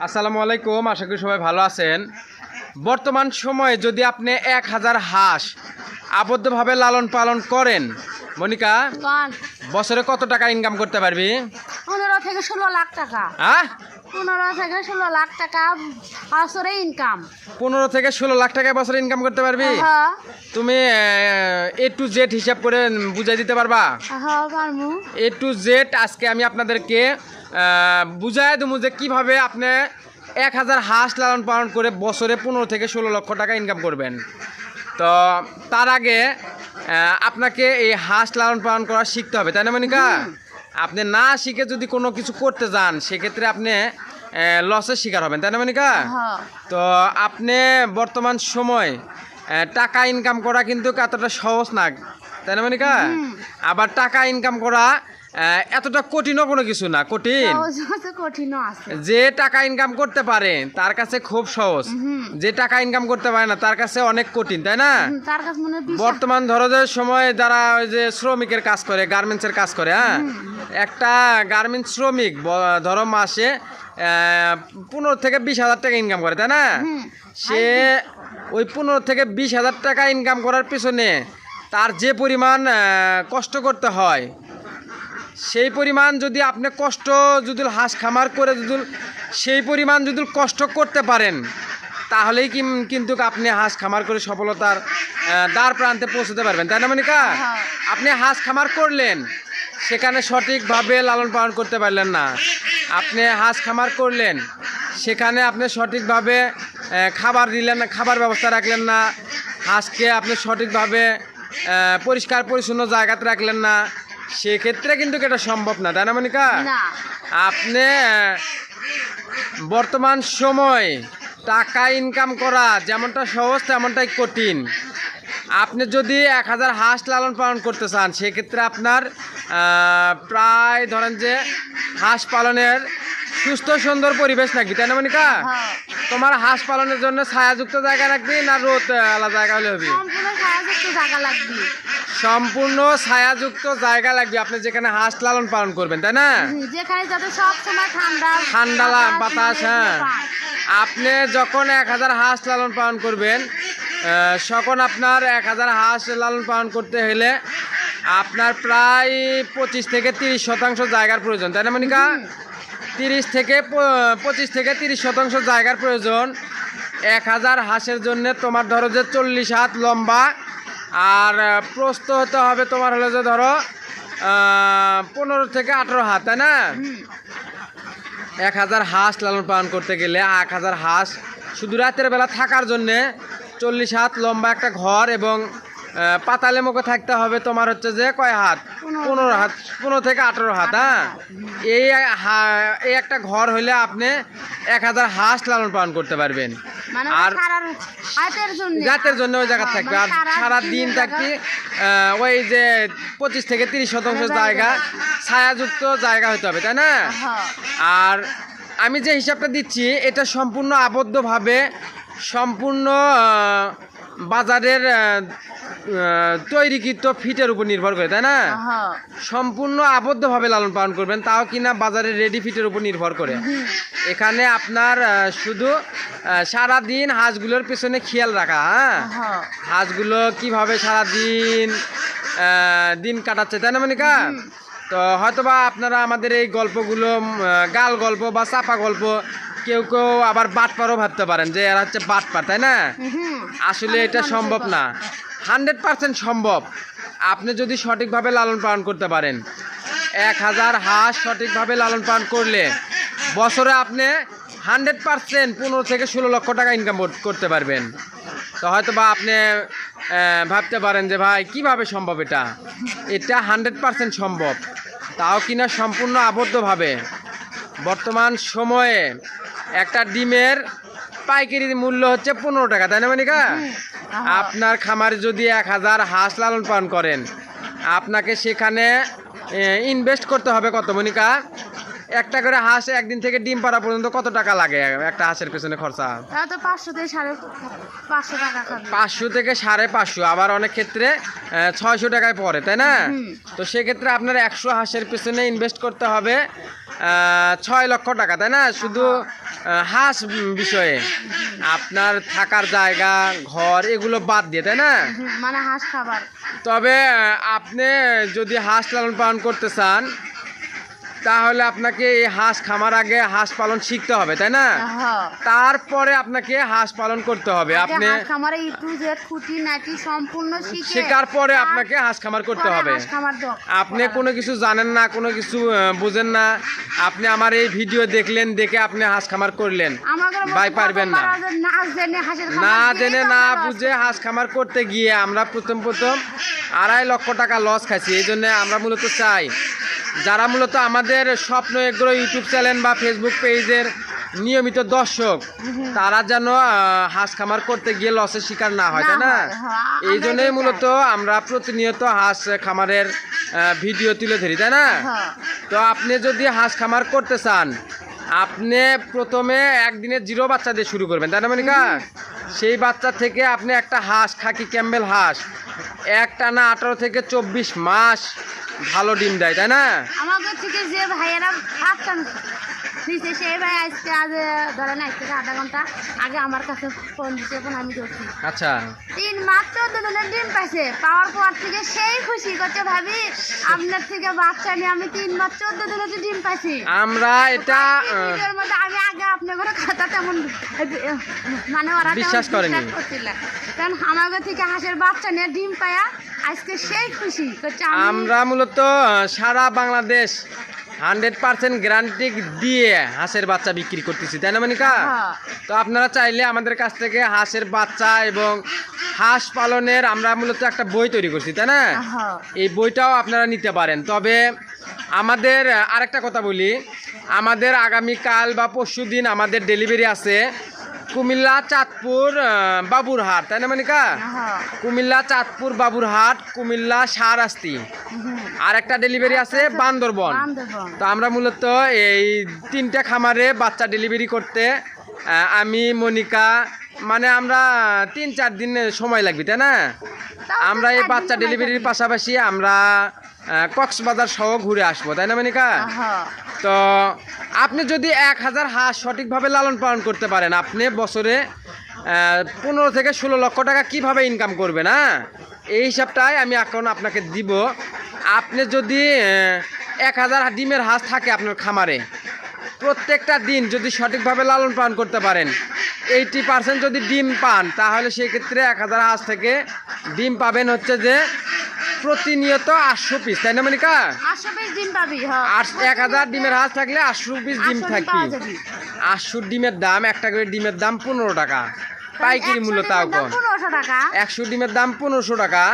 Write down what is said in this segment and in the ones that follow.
আসসালামু আলাইকুম আশা করি সবাই ভালো আছেন। বর্তমান সময়ে যদি আপনি এক হাজার হাঁস আবদ্ধভাবে লালন পালন করেন মনিকা বছরে কত টাকা ইনকাম করতে পারবি? পনেরো থেকে ষোলো লাখ টাকা। হ্যাঁ পনেরো থেকে ষোলো লাখ টাকা বছরে ইনকাম পনেরো থেকে ষোলো লাখ টাকা বছরে ইনকাম করতে পারবি? হ্যাঁ তুমি এ টু জেড হিসাব করে বুঝাই দিতে পারবা? হ্যাঁ পারব। এ টু জেড আজকে আমি আপনাদেরকে বুঝাই দেবো যে কীভাবে আপনি এক হাজার হাঁস লালন পালন করে বছরে পনেরো থেকে ষোলো লক্ষ টাকা ইনকাম করবেন। তো তার আগে আপনাকে এই হাঁস লালন পালন করা শিখতে হবে তাই না মনিকা? আপনি না শিখে যদি কোনো কিছু করতে যান সেক্ষেত্রে আপনি লসের শিকার হবেন তাই না মনিকা? হ্যাঁ। তো আপনি বর্তমান সময় টাকা ইনকাম করা কিন্তু এতটা সহজ না তাই না মনিকা? আবার টাকা ইনকাম করা এতটা কঠিনও কোনো কিছু না কঠিন। কঠিনও আছে। যে টাকা ইনকাম করতে পারে তার কাছে খুব সহজ। যে টাকা ইনকাম করতে পারে না তার কাছে অনেক কঠিন তাই না? তার কাছে মনে বর্তমান ধরো যে সময় যারা ওই যে শ্রমিকের কাজ করে গার্মেন্টসের কাজ করে হ্যাঁ? একটা গার্মেন্টস শ্রমিক ধরো মাসে পনেরো থেকে বিশ হাজার টাকা ইনকাম করে তাই না? সে ওই পনেরো থেকে বিশ হাজার টাকা ইনকাম করার পিছনে তার যে পরিমাণ কষ্ট করতে হয় সেই পরিমাণ যদি আপনি কষ্ট যদি হাঁস খামার করে যদি সেই পরিমাণ যদি কষ্ট করতে পারেন তাহলেই কিম- কিন্তু আপনি হাঁস খামার করে সফলতার দ্বার প্রান্তে পৌঁছতে পারবেন। তাই না মনিকা? হ্যাঁ। আপনি হাঁস খামার করলেন সেখানে সঠিকভাবে লালন পালন করতে পারলেন না। আপনি হাঁস খামার করলেন সেখানে আপনি সঠিকভাবে খাবার দিলেন না খাবার ব্যবস্থা রাখলেন না। হাঁসকে আপনি সঠিকভাবে পরিষ্কার পরিচ্ছন্ন জায়গাতে রাখলেন না। সেক্ষেত্রে কিন্তু এটা সম্ভব না তাই না মনিকা? আপনি বর্তমান সময় টাকা ইনকাম করা যেমনটা সহজ তেমনটাই কঠিন। আপনি যদি এক হাজার হাঁস লালন পালন করতে চান সেক্ষেত্রে আপনার প্রায় ধরেন যে হাঁস পালনের সুস্থ সুন্দর পরিবেশ লাগবে তাই না মনিকা? হ্যাঁ। তোমার হাঁস পালনের জন্য ছায়াযুক্ত জায়গা রাখবি না রোদ আলাদা জায়গা হলে হবে? সম্পূর্ণ ছায়াযুক্ত জায়গা লাগবে। আপনি যেখানে হাঁস লালন পালন করবেন তাই না? হুম, যেখানে যাতে সব সময় ঠান্ডা ঠান্ডা বাতাস হ্যাঁ। আপনি যখন এক হাজার হাঁস লালন পালন করবেন তখন আপনার এক হাজার হাঁস লালন পালন করতে হলে আপনার প্রায় পঁচিশ থেকে তিরিশ শতাংশ জায়গার প্রয়োজন তাই না মনিকা? তিরিশ থেকে পঁচিশ থেকে তিরিশ শতাংশ জায়গার প্রয়োজন। এক হাজার হাঁসের জন্য তোমার ধরো যে চল্লিশ হাত লম্বা আর আহ, প্রস্থ হতে হবে তোমার হলো যে ধরো পনেরো থেকে আঠেরো হাত তাই না? এক হাজার হাঁস লালন পালন করতে গেলে এক হাজার হাঁস শুধু রাতের বেলা থাকার জন্যে চল্লিশ হাত লম্বা একটা ঘর এবং পাতালে মুখে থাকতে হবে তোমার হচ্ছে যে কয় হাত? পনেরো হাত পনেরো থেকে আঠেরো হাত হ্যাঁ? এই এই একটা ঘর হইলে আপনি এক হাজার হাঁস লালন পালন করতে পারবেন। মানে আর হাতের জন্য। ওই জায়গা থাকবে। মানে আর সারা দিন দিনের থাকবে জায়গা- আহ, ওই যে পঁচিশ থেকে তিরিশ শতাংশ মানে জায়গা। ছায়াযুক্ত জায়গা হতে হবে তাই না? হ্যাঁ। আর আমি যে হিসাবটা দিচ্ছি এটা সম্পূর্ণ আবদ্ধভাবে সম্পূর্ণ বাজারের তৈরিকৃত ফিটের উপর নির্ভর করে তাই না? হ্যাঁ। সম্পূর্ণ আবদ্ধভাবে লালন পালন করবেন তাও কিনা বাজারের রেডি ফিটের উপর নির্ভর করে। এখানে আপনার শুধু সারা দিন হাঁসগুলোর পেছনে খেয়াল রাখা হ্যাঁ? হ্যাঁ। হাঁসগুলো কীভাবে সারাদিন আহ, দিন কাটাচ্ছে তাই না মনিকা? তো হয়তোবা আপনারা আমাদের এই গল্পগুলো গাল গল্প বা চাপা গল্প কেউ কেউ আবার বাটপারও ভাবতে পারেন যে এরা হচ্ছে বাটপার তাই না? আসলে এটা সম্ভব না। হান্ড্রেড পার্সেন্ট সম্ভব। আপনি যদি সঠিকভাবে লালন পালন করতে পারেন এক হাজার হাঁস সঠিকভাবে লালন পালন করলে বছরে আপনি হান্ড্রেড পার্সেন্ট পনেরো থেকে ষোলো লক্ষ টাকা ইনকাম করতে পারবেন। তো হয়তো বা আপনি ভাবতে পারেন যে ভাই কীভাবে সম্ভব এটা? এটা হান্ড্রেড পার্সেন্ট সম্ভব। তাও কিনা সম্পূর্ণ আবদ্ধভাবে। বর্তমান সময়ে একটা ডিমের পাইকারি মূল্য হচ্ছে পনেরো টাকা তাই না মানিকা? আপনার খামারে যদি এক হাজার হাঁস লালন পালন করেন আপনাকে সেখানে ইনভেস্ট করতে হবে কত মনিকা? একটা করে হাঁস একদিন থেকে ডিম পাড়া পর্যন্ত কত টাকা লাগে একটা হাঁসের পেছনে খরচা? পাঁচশো থেকে সাড়ে পাঁচশো টাকা পাঁচশো থেকে সাড়ে পাঁচশো আবার অনেক ক্ষেত্রে ছয়শো টাকায় পড়ে তাই না? তো সেক্ষেত্রে আপনার একশো হাঁসের পেছনে ইনভেস্ট করতে হবে ছয় লক্ষ টাকা তাই না? শুধু হাঁস বিষয়ে। আপনার থাকার জায়গা ঘর এগুলো বাদ দিয়ে তাই না? মানে হাঁস খাবার। তবে আপনি যদি হাঁস লালন পালন করতে চান তাহলে আপনাকে এই হাঁস খামার আগে হাঁস পালন শিখতে হবে তাই না? হ্যাঁ। তারপরে আপনাকে হাঁস পালন করতে হবে। আপনি খামারে ইটু জেড খুঁটি নাটি সম্পূর্ণ শিখে শেখার পরে আপনাকে হাঁস খামার করতে হবে। আপনি কোনো কিছু জানেন না কোনো কিছু বুঝেন না। আপনি আমার এই ভিডিও দেখলেন দেখে আপনি হাঁস খামার করলেন। ভাই পারবেন না। না। জেনে না বুঝে হাঁস খামার করতে গিয়ে আমরা প্রথম প্রথম আড়াই লক্ষ টাকা লস খাইছি। এই জন্য আমরা মূলত চাই যারা মূলত আমাদের স্বপ্ন এগ্রো ইউটিউব চ্যানেল বা ফেসবুক পেজের নিয়মিত দর্শক তারা যেন হাঁস খামার করতে গিয়ে লসের শিকার না হয় তাই না? হ্যাঁ, এই জন্যই মূলত আমরা প্রতিনিয়ত হাঁস খামারের ভিডিও তুলে ধরি তাই না? হ্যাঁ। তো আপনি যদি হাঁস খামার করতে চান আপনি প্রথমে একদিনের জিরো বাচ্চা দিয়ে শুরু করবেন তাই না মনিকা? সেই বাচ্চা থেকে আপনি একটা হাঁস খাকি ক্যাম্বেল হাঁস একটা না আঠারো থেকে চব্বিশ মাস ভালো ডিম দেয় তাই না? আমাদের থেকে যে ভাইয়েরা বাচ্চা দিছে সেই ভাই আজকে আজ ধরেন আজ থেকে আধা ঘণ্টা আগে আমার কাছে ফোন দিছে ফোন আমি ধরছি। আচ্ছা। তিন মাত্র দুজনের ডিম পাইছে পাওয়ার পর থেকে সেই খুশি করছে ভাবি আপনার থেকে বাচ্চা নিয়ে আমি তিন মাস চোদ্দ দিনের ডিম পাইছি। আমরা এটা মধ্যে আমি আগে আপনার ঘরে কথা তেমন মানে ওরা বিশ্বাস করেনি। কারণ আমাদের থেকে হাঁসের বাচ্চা নিয়ে ডিম পায়া আজকে সেই খুশি। আমরা মূলত সারা বাংলাদেশ হান্ড্রেড পার্সেন্ট গ্যারান্টি দিয়ে হাঁসের বাচ্চা বিক্রি করতেছি তাই না মনিকা? হ্যাঁ। তো আপনারা চাইলে আমাদের কাছ থেকে হাঁসের বাচ্চা এবং হাঁস পালনের আমরা মূলত একটা বই তৈরি করছি তাই না? হ্যাঁ। এই বইটাও আপনারা নিতে পারেন। তবে আমাদের আরেকটা কথা বলি। আমাদের আগামীকাল বা পরশু দিন আমাদের ডেলিভারি আছে কুমিল্লা চাঁদপুর বাবুরহাট তাই না মনিকা হ্যাঁ। কুমিল্লা চাঁদপুর বাবুরহাট কুমিল্লা হুম। আর একটা ডেলিভারি আছে বান্দরবন। তো আমরা মূলত এই তিনটে খামারে বাচ্চা ডেলিভারি করতে আমি মনিকা মানে আমরা তিন চার দিন সময় লাগবে তাই না আমরা এই বাচ্চা ডেলিভারির পাশাপাশি আমরা কক্সবাজার সহ ঘুরে আসব তাই না মনিকা। তো আপনি যদি এক হাজার হাঁস সঠিকভাবে লালন পালন করতে পারেন আপনি বছরে পনেরো থেকে ষোলো লক্ষ টাকা কীভাবে ইনকাম করবেন হ্যাঁ? এই হিসাবটাই আমি এখন আপনাকে দিব। আপনি যদি এক হাজার ডিমের হাঁস থাকে আপনার খামারে প্রত্যেকটা দিন যদি সঠিকভাবে লালন পালন করতে পারেন এইটি পার্সেন্ট যদি ডিম পান তাহলে সেক্ষেত্রে এক হাজার হাঁস থেকে ডিম পাবেন হচ্ছে যে প্রতিনিয়ত আটশো পিস তাই না মনিকা? এক হাজার ডিমের হাঁস থাকলে আটশো পিস ডিম 800 থাকবে। আটশো ডিমের দাম একটা করে ডিমের দাম পনেরো টাকা। পাইকারি মূল্য তাও কম। একশো ডিমের দাম পনেরোশো টাকা।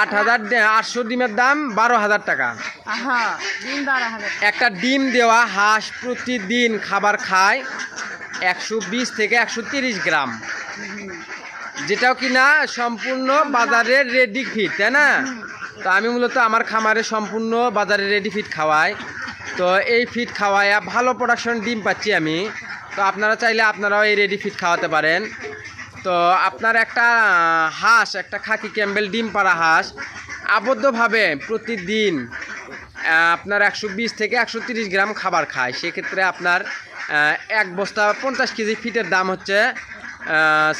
আট হাজার আটশো ডিমের দাম বারো হাজার টাকা। একটা ডিম দেওয়া হাঁস প্রতিদিন খাবার খায় একশো বিশ থেকে একশো তিরিশ গ্রাম। যেটাও কিনা সম্পূর্ণ বাজারে রেডি ফিট তাই না? তো আমি মূলত আমার খামারে সম্পূর্ণ বাজারে রেডি ফিট খাওয়াই। তো এই ফিট খাওয়াইয়া ভালো প্রোডাকশন ডিম পাচ্ছি আমি। তো আপনারা চাইলে আপনারাও এই রেডি ফিট খাওয়াতে পারেন। তো আপনার একটা হাঁস, একটা খাকি ক্যাম্বেল ডিম পাড়া হাঁস, আবদ্ধভাবে প্রতিদিন আপনার একশো বিশ থেকে একশো গ্রাম খাবার খায়। সেক্ষেত্রে আপনার এক বস্তা পঞ্চাশ কেজি ফিটের দাম হচ্ছে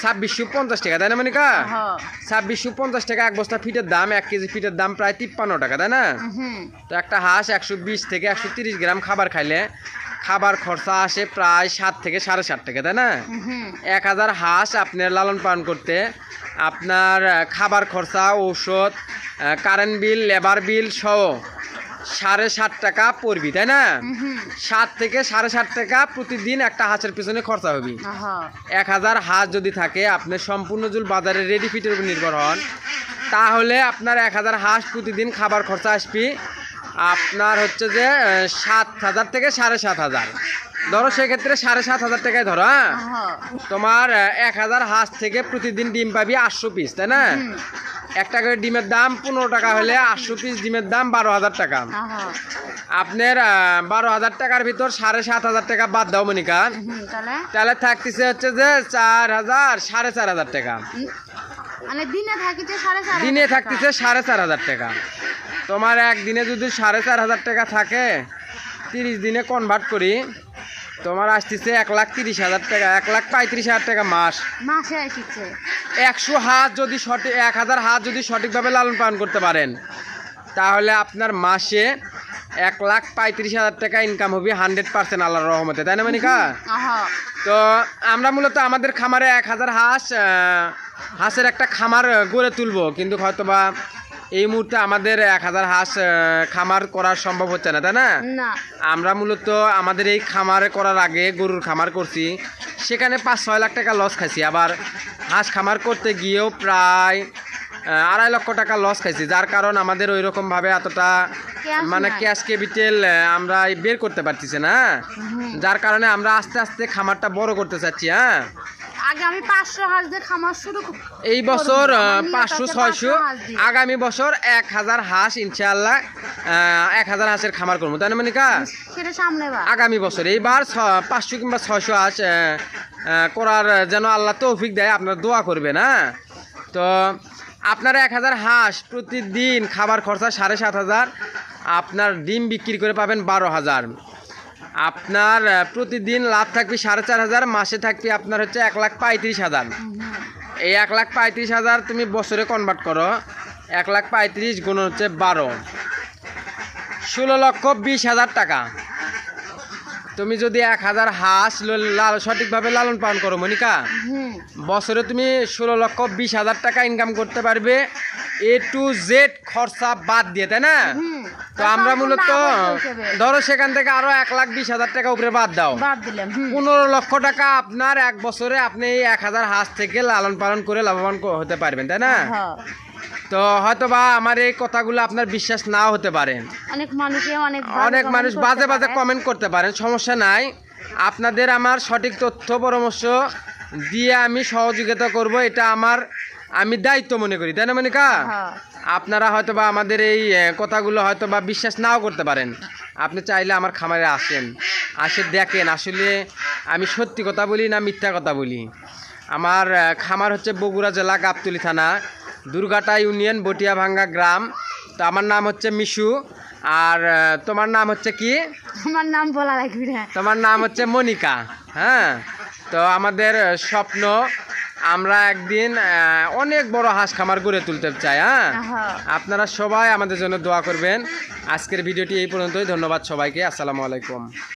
ছাব্বিশশো পঞ্চাশ টাকা তাই না মনিকা? হ্যাঁ। ছাব্বিশশো পঞ্চাশ টাকা এক বস্তা ফিটের দাম এক কেজি ফিটের দাম প্রায় তিপ্পান্ন টাকা তাই না? তো একটা হাঁস একশো বিশ থেকে একশো তিরিশ গ্রাম খাবার খাইলে খাবার খরচা আসে প্রায় সাত থেকে সাড়ে সাত টাকা তাই না? এক হাজার হাঁস আপনার লালন পালন করতে আপনার খাবার খরচা ঔষধ কারেন্ট বিল লেবার বিল সহ সাড়ে সাত টাকা পড়বি তাই না? সাত থেকে সাড়ে সাত টাকা প্রতিদিন একটা হাঁসের পিছনে খরচা হবি। এক হাজার হাঁস যদি থাকে আপনি সম্পূর্ণ জুল বাজারে রেডি ফিটের উপর নির্ভর হন। তাহলে আপনার এক হাজার হাঁস প্রতিদিন খাবার খরচা আসবি আপনার হচ্ছে যে সাত হাজার থেকে সাড়ে সাত হাজার। ধরো সেক্ষেত্রে সাড়ে সাত হাজার টাকায় ধরো হ্যাঁ? তোমার এক হাজার হাঁস থেকে প্রতিদিন ডিম পাবি আটশো পিস তাই না। একটা করে ডিমের দাম পনেরো টাকা হলে আটশো পিস ডিমের দাম বারো হাজার টাকা। আপনার বারো হাজার টাকার ভিতর সাড়ে সাত হাজার টাকা বাদ দাও মনিকা। তাহলে? থাকতেছে হচ্ছে যে চার হাজার সাড়ে চার হাজার টাকা। মানে দিনে। থাকতেছে সাড়ে চার হাজার টাকা। তোমার একদিনে যদি সাড়ে চার হাজার টাকা থাকে তিরিশ দিনে কনভার্ট করি তোমার আসতেছে এক লাখ তিরিশ হাজার টাকা এক লাখ পঁয়ত্রিশ হাজার টাকা মাস। মাসে এসেছে একশো হাত যদি সঠিক এক হাজার হাত যদি সঠিকভাবে লালন পালন করতে পারেন তাহলে আপনার মাসে এক লাখ পঁয়ত্রিশ হাজার টাকা ইনকাম হবে হান্ড্রেড পার্সেন্ট আল্লাহর রহমতে তাই না মানিকা? তো আমরা মূলত আমাদের খামারে এক হাজার হাঁস হাঁসের একটা খামার গড়ে তুলবো কিন্তু হয়তোবা এই মুহূর্তে আমাদের এক হাজার হাঁস খামার করা সম্ভব হচ্ছে না তাই না? আমরা মূলত আমাদের এই খামার করার আগে গরুর খামার করছি। সেখানে পাঁচ ছয় লাখ টাকা লস খাইছি। আবার হাঁস খামার করতে গিয়েও প্রায় আড়াই লক্ষ টাকা লস খাইছি। যার কারণ আমাদের ওই রকমভাবে এতটা মানে ক্যাশ ক্যাপিটাল আমরা বের করতে পারতেছি না যার কারণে আমরা আস্তে আস্তে খামারটা বড় করতে চাচ্ছি হ্যাঁ? আগে আমি পাঁচশো হাঁস দিয়ে খামার শুরু এই বছর পাঁচশো ছয়শো 500। আগামী বছর এক হাজার হাঁস ইনশাআল্লাহ আহ, এক হাজার হাঁসের খামার করব। তাই না মানিকা? সেটা সামনে আগামী বছর এইবার ছ- পাঁচশো কিংবা ছয়শো হাঁস আহ, আহ, করার যেন আল্লাহ তৌফিক দেয় আপনার দোয়া করবেন হ্যাঁ? তো আপনার এক হাজার হাঁস প্রতিদিন খাবার খরচা সাড়ে সাত হাজার আপনার ডিম বিক্রি করে পাবেন বারো হাজার। আপনার প্রতিদিন লাভ থাকবে সাড়ে চার হাজার, মাসে থাকবে আপনার হচ্ছে এক লাখ পঁয়ত্রিশ হাজার। এই এক লাখ পঁয়ত্রিশ হাজার তুমি বছরে কনভার্ট করো, এক লাখ পঁয়ত্রিশ গুণ হচ্ছে বারো। ষোলো লক্ষ বিশ হাজার টাকা। তুমি যদি এক হাজার হাঁস লাল সঠিকভাবে লালন পালন করো মনিকা বছরে তুমি ষোলো লক্ষ বিশ হাজার টাকা ইনকাম করতে পারবে এ টু জেড খরচা বাদ দিয়ে তাই না? তো আমরা মূলত। ধরো সেখান থেকে আরও এক লাখ বিশ হাজার টাকা উপরে বাদ দাও। পনেরো লক্ষ টাকা আপনার এক বছরে আপনি এক হাজার হাঁস থেকে লালন পালন করে লাভবান হতে পারবেন তাই না? তো হয়তোবা আমার এই কথাগুলো আপনার বিশ্বাস নাও হতে পারে। অনেক মানুষে অনেক অনেক মানুষ বাজে বাজে কমেন্ট করতে পারেন সমস্যা নাই। আপনাদের আমার সঠিক তথ্য পরামর্শ দিয়ে আমি সহযোগিতা করব এটা আমার আমি দায়িত্ব মনে করি তাই না মনিকা? হ্যাঁ। আপনারা হয়তোবা আমাদের এই কথাগুলো হয়তো বা বিশ্বাস নাও করতে পারেন। আপনি চাইলে আমার খামারে আসেন আসে দেখেন আসলে আমি সত্যি কথা বলি না মিথ্যা কথা বলি। আমার খামার হচ্ছে বগুড়া জেলা গাবতলি থানা। দুর্গাটা ইউনিয়ন বটিয়াভাঙ্গা গ্রাম। তো আমার নাম হচ্ছে মিশু। আর তোমার নাম হচ্ছে কি? আমার নাম বলা লাগবে না। তোমার নাম হচ্ছে মনিকা। হ্যাঁ? তো আমাদের স্বপ্ন আমরা একদিন অনেক বড় হাঁস খামার গড়ে তুলতে চাই হ্যাঁ। আপনারা সবাই আমাদের জন্য দোয়া করবেন। আজকের ভিডিওটি এই পর্যন্তই। ধন্যবাদ সবাইকে। আসসালামু আলাইকুম।